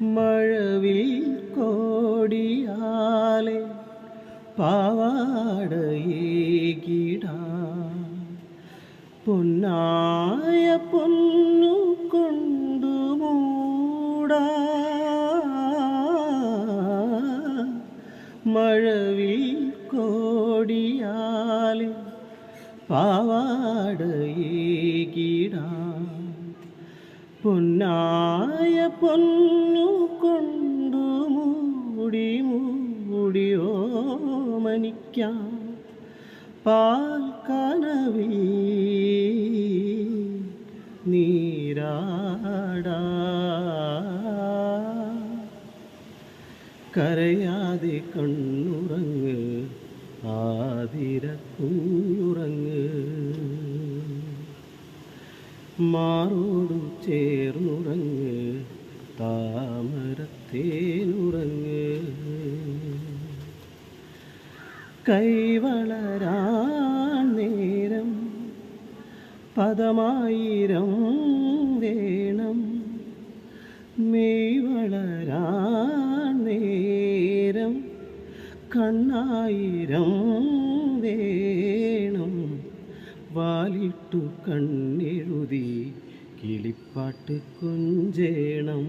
മഴവിൽ കോടിയാലെ പാവാടയേകിടാ. പൊന്നായ പൊന്നു കൊണ്ടു മൂടാ മഴവിൽ കോടിയാലെ പാവാടയേകിടാ. പൊന്നായ പൊന്നു കൊണ്ടു മൂടി മൂടിയോ മനിക്കാം പാൽ നീരാട. കരയാതെ കണ്ണുറങ്ങ് ആതിര കുഞ്ഞുറങ്ങ് മാറോടു ചേർന്നുറങ്ങ് താമരത്തേനുറങ്ങ്. കൈവളരാൻ നേരം പദമായിരം വേണം. മെയ് നേരം കണ്ണായിരം വാലിട്ടു കണ്ണെഴുതി കിളിപ്പാട്ട് കൊഞ്ചേണം.